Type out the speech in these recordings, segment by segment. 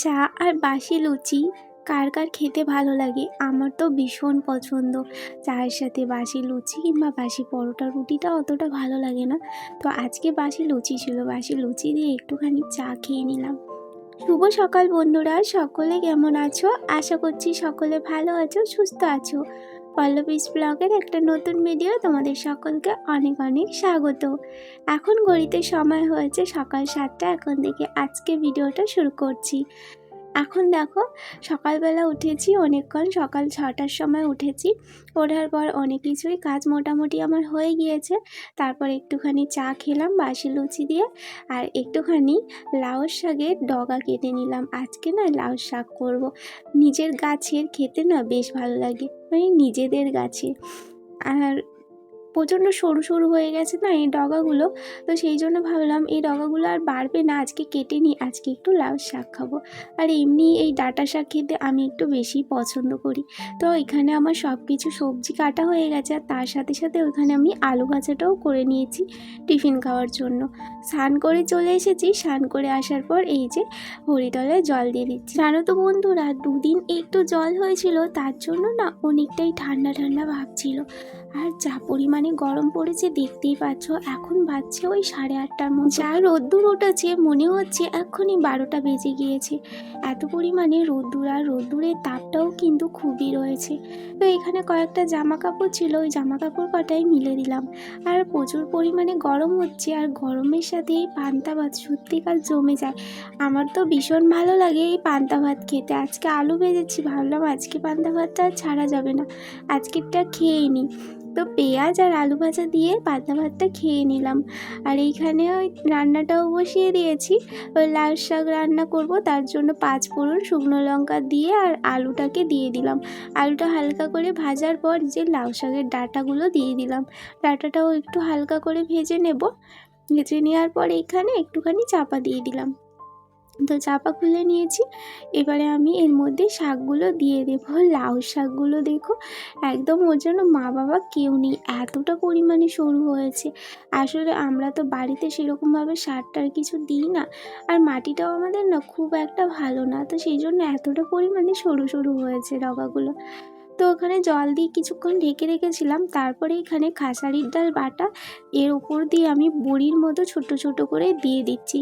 চা আর বাসি লুচি কার কার খেতে ভালো লাগে? আমার তো ভীষণ পছন্দ। চায়ের সাথে বাসি লুচি কিংবা বাসি পরোটা রুটিটা অতটা ভালো লাগে না। তো আজকে বাসি লুচি ছিল। বাসি লুচি দিয়ে একটুখানি চা খেয়ে নিলাম। শুভ সকাল বন্ধুরা। সকলে কেমন আছো? আশা করছি সকলে ভালো আছো, সুস্থ আছো। পল্লবীজ ব্লগের একটা নতুন ভিডিও তোমাদের সকলকে অনেক অনেক স্বাগত। এখন ঘড়িতে সময় হয়েছে সকাল সাতটা। এখন থেকে আজকে ভিডিওটা শুরু করছি। এখন দেখো, সকালবেলা উঠেছি, অনেকক্ষণ সকাল ছটার সময় উঠেছি। ওঠার পর অনেক কিছুই কাজ মোটামুটি আমার হয়ে গিয়েছে। তারপর একটুখানি চা খেলাম, বাসি লুচি দিয়ে, আর একটুখানি লাউ শাকের ডগা কেটে নিলাম। আজকে না লাউ শাক করব। নিজের গাছের খেতে না বেশ ভালো লাগে মানে নিজেদের গাছে। আর প্রচণ্ড সরু সরু হয়ে গেছে না এই ডগাগুলো। তো সেই জন্য ভাবলাম এই ডগাগুলো আর বাড়বে না, আজকে কেটে নিই, আজকে একটু লাউ শাক খাব। আর এমনি এই ডাঁটা শাক খেতে আমি একটু বেশি পছন্দ করি। তো এখানে আমার সব কিছু সবজি কাটা হয়ে গেছে, আর তার সাথে সাথে ওখানে আমি আলু ভাজাটাও করে নিয়েছি টিফিন খাওয়ার জন্য। স্নান করে চলে এসেছি, স্নান করে আসার পর এই যে হরিতলায় জল দিয়ে দিচ্ছি। জানো তো বন্ধুরা, দুদিন একটু জল হয়েছিল, তার জন্য না অনেকটাই ঠান্ডা ঠান্ডা ভাব ছিল। আর যা পরিমাণে গরম পড়েছে দেখতেই পাচ্ছ। এখন বাজছে ওই সাড়ে আটটার মধ্যে যা রোদ্দুর উঠেছে মনে হচ্ছে এখনই বারোটা বেজে গিয়েছে। এত পরিমাণে রোদ্দুর আর রোদ্দুরের তাপটাও কিন্তু খুবই রয়েছে। তো এখানে কয়েকটা জামা কাপড় ছিল, ওই জামা কাপড় কটাই মিলে দিলাম। আর প্রচুর পরিমাণে গরম হচ্ছে, আর গরমের সাথে এই পান্তা ভাত সত্যিকার জমে যায়। আমার তো ভীষণ ভালো লাগে এই পান্তা ভাত খেতে। আজকে আলু ভেজেছি, ভাবলাম আজকে পান্তা ভাতটা ছাড়া যাবে না। আজকেরটা খেয়েই নিই তো পেঁয়াজ আর আলু ভাজা দিয়ে পান্তা ভাতটা খেয়ে নিলাম। আর এইখানে ওই রান্নাটাও বসিয়ে দিয়েছি। ওই লাল শাক রান্না করব, তার জন্য পাঁচ ফোড়ন শুকনো লঙ্কা দিয়ে আর আলুটাকে দিয়ে দিলাম। আলুটা হালকা করে ভাজার পর যে লাউ শাকের ডাটাগুলো দিয়ে দিলাম। ডাঁটাটাও একটু হালকা করে ভেজে নেব। ভেজে নেওয়ার পর এইখানে একটুখানি চাপা দিয়ে দিলাম। তো চাপা খুলে নিয়েছি। এবারে আমি এর মধ্যে শাকগুলো দিয়ে দেবো। লাউ শাকগুলো দেখো, একদম ওর জন্য মা বাবা কেউ নেই। এতটা পরিমাণে সরু হয়েছে। আসলে আমরা তো বাড়িতে সেরকমভাবে সার টার কিছু দিই না। আর মাটিটাও আমাদের না খুব একটা ভালো না। তো সেই জন্য এতটা পরিমাণে সরু সরু হয়েছে ডগাগুলো। তো ওখানে জল দিয়ে কিছুক্ষণ ঢেকে রেখেছিলাম। তারপরে এখানে খাসারির ডাল বাটা এর ওপর দিয়ে আমি বড়ির মতো ছোট ছোট করে দিয়ে দিচ্ছি।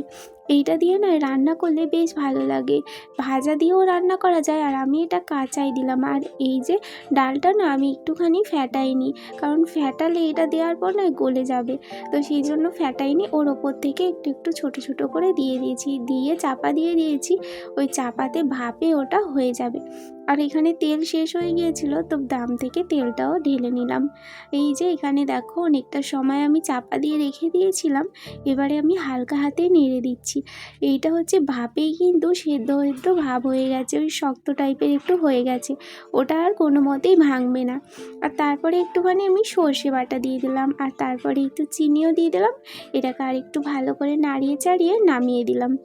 এইটা দিয়ে না রান্না করলে বেশ ভালো লাগে। ভাজা দিয়েও রান্না করা যায় আর আমি এটা কাঁচাই দিলাম। আর এই যে ডালটা না আমি একটুখানি ফ্যাটাইনি কারণ ফ্যাটালে এটা দেওয়ার পর না গলে যাবে। তো সেই জন্য ফ্যাটাইনি ওর ওপর থেকে একটু একটু ছোট ছোট করে দিয়ে দিয়েছি। দিয়ে চাপা দিয়ে দিয়েছি, ওই চাপাতে ভাপে ওটা হয়ে যাবে। আর এখানে তেল শেষ হয়ে গিয়েছিল, তো দাম থেকে তেলটাও ঢেলে নিলাম। এই যে এখানে দেখো, অনেকটা সময় আমি চাপা দিয়ে রেখে দিয়েছিলাম। এবারে আমি হালকা হাতে নেড়ে দিচ্ছি। এইটা হচ্ছে ভাপেই কিন্তু সেদ্ধ সেদ্ধ ভাব হয়ে গেছে, ওই শক্ত টাইপের একটু হয়ে গেছে। ওটা আর কোনো মতেই ভাঙবে না। আর তারপরে একটুখানি আমি সর্ষে বাটা দিয়ে দিলাম, আর তারপরে একটু চিনিও দিয়ে দিলাম। এটাকে আর একটু ভালো করে নাড়িয়ে চাড়িয়ে নামিয়ে দিলাম।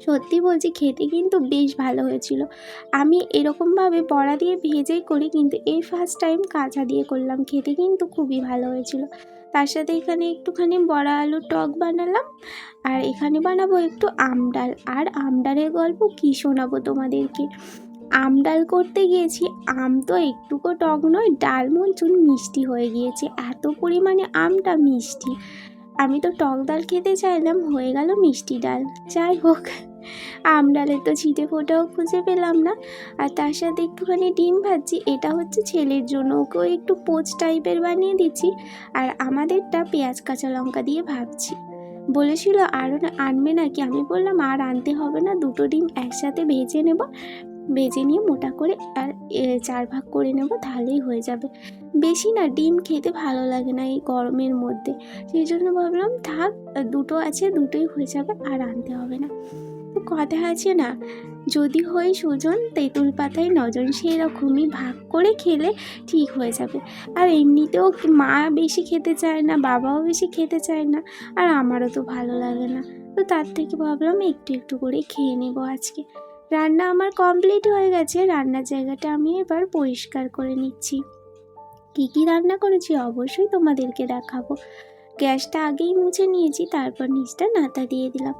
সত্যি বলছি, খেতে কিন্তু বেশ ভালো হয়েছিল। আমি এরকমভাবে বড়া দিয়ে ভেজেই করি, কিন্তু এই ফার্স্ট টাইম কাঁচা দিয়ে করলাম, খেতে কিন্তু খুবই ভালো হয়েছিল। তার সাথে এখানে একটুখানি বড়া আলু টক বানালাম। আর এখানে বানাবো একটু আমডাল আর আমডালের গল্প কী শোনাবো তোমাদেরকে? আমডাল করতে গিয়েছি, আম তো একটুকু টক নয়, ডাল মঞ্চুন মিষ্টি হয়ে গিয়েছে। এত পরিমাণে আমটা মিষ্টি। আমি তো টক ডাল খেতে চাইলাম, হয়ে গেল মিষ্টি ডাল। যাই হোক। আম ডালের তো ছিটে ফোটাও খুঁজে পেলাম না। আর তার সাথে একটুখানি ডিম ভাজছি, এটা হচ্ছে ছেলের জন্য। ওকেও একটু পোচ টাইপের বানিয়ে দিচ্ছি আর আমাদেরটা পেঁয়াজ, কাঁচা লঙ্কা দিয়ে ভাবছি। বলেছিল আরও না আনবে নাকি? আমি বললাম, আর আনতে হবে না, দুটো ডিম একসাথে ভেজে নেব। ভেজে নিয়ে মোটা করে আর চার ভাগ করে নেব, তাহলেই হয়ে যাবে। বেশি না, ডিম খেতে ভালো লাগে না এই গরমের মধ্যে। সেই জন্য ভাবলাম, থাক, দুটো আছে, দুটোই হয়ে যাবে, আর আনতে হবে না। কথা আছে না? যদি হই সুজন, তেঁতুল পাতায় নজন সেরকমই ভাগ করে খেলে ঠিক হয়ে যাবে। আর এমনিতেও মা বেশি খেতে চায় না, বাবাও বেশি খেতে চায় না, আর আমারও তো ভালো লাগে না। তো তার থেকে ভাবলাম একটু একটু করে খেয়ে নেব আজকে। রান্না আমার কমপ্লিট হয়ে গেছে, রান্নার জায়গাটা আমি এবার পরিষ্কার করে নিচ্ছি। কী কী রান্না করেছি অবশ্যই তোমাদেরকে দেখাবো। গ্যাসটা আগেই মুছে নিয়েছি, তারপর নিচটা নাতা দিয়ে দিলাম।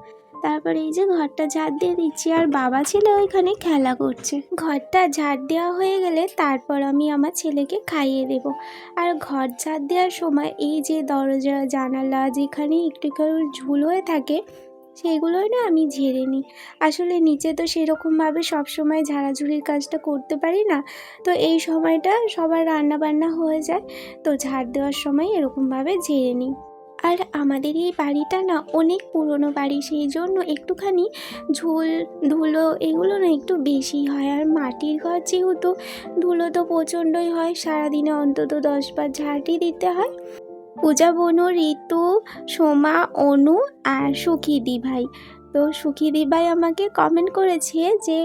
তারপরে এই যে ঘরটা ঝাড় দিয়ে দিচ্ছি, আর বাবা ছেলে ওইখানে খেলা করছে। ঘরটা ঝাড় দেওয়া হয়ে গেলে তারপর আমি আমার ছেলেকে খাইয়ে দেব। আর ঘর ঝাড় দেওয়ার সময় এই যে দরজা, জানালা যেখানে একটু ঝুল হয়ে থাকে সেইগুলোই না আমি ঝেড়ে নিই। আসলে নিচে তো সেরকমভাবে সবসময় ঝাড়াঝুড়ির কাজটা করতে পারি না, তো এই সময়টা সবার রান্না বান্না হয়ে যায়, তো ঝাড় দেওয়ার সময় এরকমভাবে ঝেড়ে নিই। আর আমাদের এই বাড়িটা না অনেক পুরনো বাড়ি, সেই জন্য একটুখানি ঝুল, ধুলো এগুলো না একটু বেশি হয়। আর মাটির ঘর যেহেতু ধুলো তো প্রচণ্ডই হয়, সারাদিনে অন্তত দশবার ঝাঁটি দিতে হয়। পূজা বনু, ঋতু, সোমা, অনু আর সুখিদি ভাই তো সুখী দিবাই আমাকে কমেন্ট করেছে যে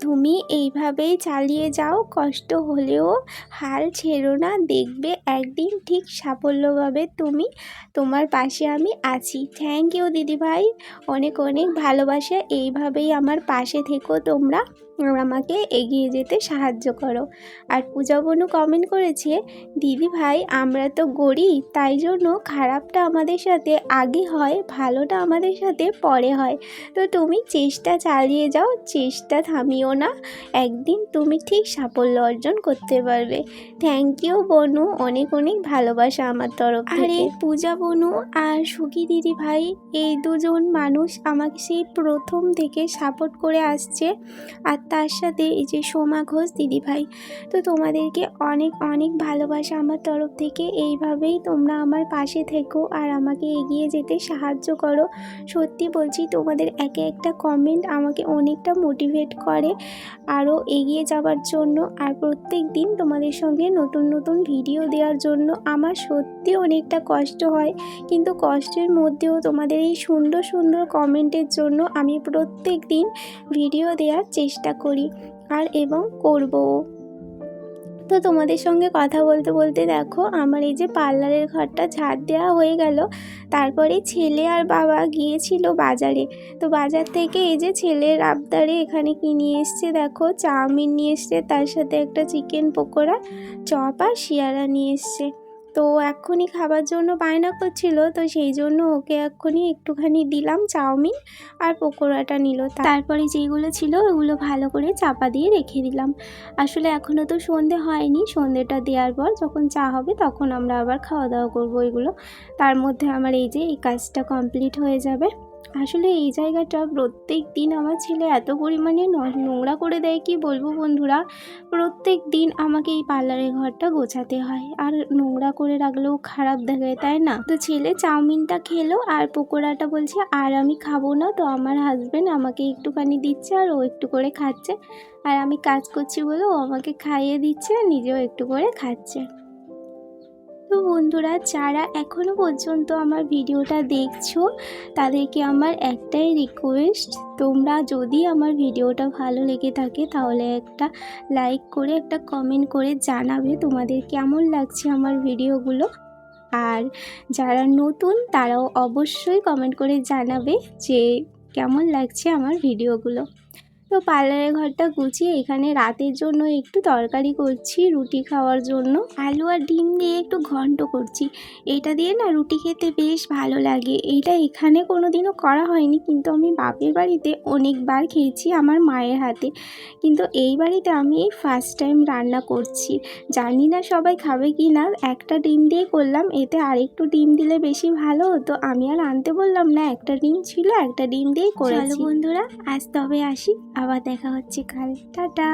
তুমি এইভাবেই চালিয়ে যাও, কষ্ট হলেও হাল ছেড়ো না। দেখবে একদিন ঠিক সাফল্যভাবে তুমি, তোমার পাশে আমি আছি। থ্যাংক ইউ দিদিভাই। অনেক অনেক ভালোবাসা। এইভাবেই আমার পাশে থেকো তোমরা। আমাকে এগিয়ে যেতে সাহায্য করো। আর পূজা বনু কমেন্ট করেছে দিদি ভাই আমরা তো গরিব তাই জন্য খারাপটা আমাদের সাথে আগে হয় ভালোটা আমাদের সাথে পরে হয়। তো তুমি চেষ্টা চালিয়ে যাও চেষ্টা থামিও না একদিন তুমি ঠিক সাফল্য অর্জন করতে পারবে। থ্যাংক ইউ বনু অনেক অনেক ভালোবাসা আমার তরফ থেকে। পূজা বনু আর সুখী দিদি ভাই এই দুজন মানুষ আমাকে সেই প্রথম থেকে সাপোর্ট করে আসছে। আর তার সাথে এই যে সোমা ঘোষ দিদি ভাই তো তোমাদেরকে অনেক অনেক ভালোবাসা আমার তরফ থেকে। এইভাবেই তোমরা আমার পাশে থেকো আর আমাকে এগিয়ে যেতে সাহায্য করো। সত্যি বলছি, তোমাদের একে একটা কমেন্ট আমাকে অনেকটা মোটিভেট করে আরও এগিয়ে যাওয়ার জন্য। আর প্রত্যেক দিন তোমাদের সঙ্গে নতুন নতুন ভিডিও দেওয়ার জন্য আমার সত্যি অনেকটা কষ্ট হয়। কিন্তু কষ্টের মধ্যেও তোমাদের এই সুন্দর সুন্দর কমেন্টের জন্য আমি প্রত্যেক দিন ভিডিও দেওয়ার চেষ্টা করি আর এবং করবও। তো তোমাদের সঙ্গে কথা বলতে বলতে দেখো, আমার এই যে পার্লারের ঘরটা ঝাড় দেওয়া হয়ে গেল। তারপরে ছেলে আর বাবা গিয়েছিল বাজারে। তো বাজার থেকে এই যে ছেলের আবদারে এখানে কি নিয়ে এসছে দেখো, চাউমিন নিয়ে এসছে, তার সাথে একটা চিকেন পকোড়া, চপ আর শিয়ারা নিয়ে এসছে। তো এক্ষুনি খাবার জন্য বায়না করছিল, তো সেই জন্য ওকে এক্ষুনি একটুখানি দিলাম চাউমিন আর পকোড়াটা নিল। তারপরে যেগুলো ছিল ওগুলো ভালো করে চাপা দিয়ে রেখে দিলাম। আসলে এখনও তো সন্ধে হয়নি, সন্ধেটা দেওয়ার পর যখন চা হবে তখন আমরা আবার খাওয়া দাওয়া করব এগুলো। তার মধ্যে আমার এই যে এই কাজটা কমপ্লিট হয়ে যাবে। আসলে এই জায়গাটা প্রত্যেক দিন আমার ছেলে এত পরিমাণে নোংরা করে দেয়, কি বলব বন্ধুরা? প্রত্যেক দিন আমাকে এই পার্লারের ঘরটা গোছাতে হয়। আর নোংরা করে রাখলেও খারাপ দেখায়, তাই না? তো ছেলে চাউমিনটা খেলো আর পকোড়াটা বলছে, আর আমি খাব না। তো আমার হাজবেন্ড আমাকে একটুখানি দিচ্ছে আর ও একটু করে খাচ্ছে। আর আমি কাজ করছি বলে ও আমাকে খাইয়ে দিচ্ছে আর নিজেও একটু করে খাচ্ছে। বন্ধুরা, যারা এখনও পর্যন্ত আমার ভিডিওটা দেখছ, তাদেরকে আমার একটাই রিকোয়েস্ট তোমরা যদি আমার ভিডিওটা ভালো লেগে থাকে, তাহলে একটা লাইক করে, একটা কমেন্ট করে জানাবে তোমাদের কেমন লাগছে আমার ভিডিওগুলো। আর যারা নতুন, তারাও অবশ্যই কমেন্ট করে জানাবে যে কেমন লাগছে আমার ভিডিওগুলো। তো পার্লারের ঘরটা গুছিয়ে এখানে রাতের জন্য একটু তরকারি করছি রুটি খাওয়ার জন্য। আলু আর ডিম দিয়ে একটু ঘন্ট করছি। এটা দিয়ে না রুটি খেতে বেশ ভালো লাগে। এইটা এখানে কোনো দিনও করা হয়নি কিন্তু আমি বাপের বাড়িতে অনেকবার খেয়েছি আমার মায়ের হাতে। কিন্তু এই বাড়িতে আমি এই ফার্স্ট টাইম রান্না করছি। জানি না সবাই খাবে কি না একটা ডিম দিয়ে করলাম এতে আরেকটু ডিম দিলে বেশি ভালো হতো। আমি আর আনতে বললাম না একটা ডিম ছিল একটা ডিম দিয়েই করেছি। বন্ধুরা আজ তবে আসি। আবার দেখা হচ্ছে কাল টাটা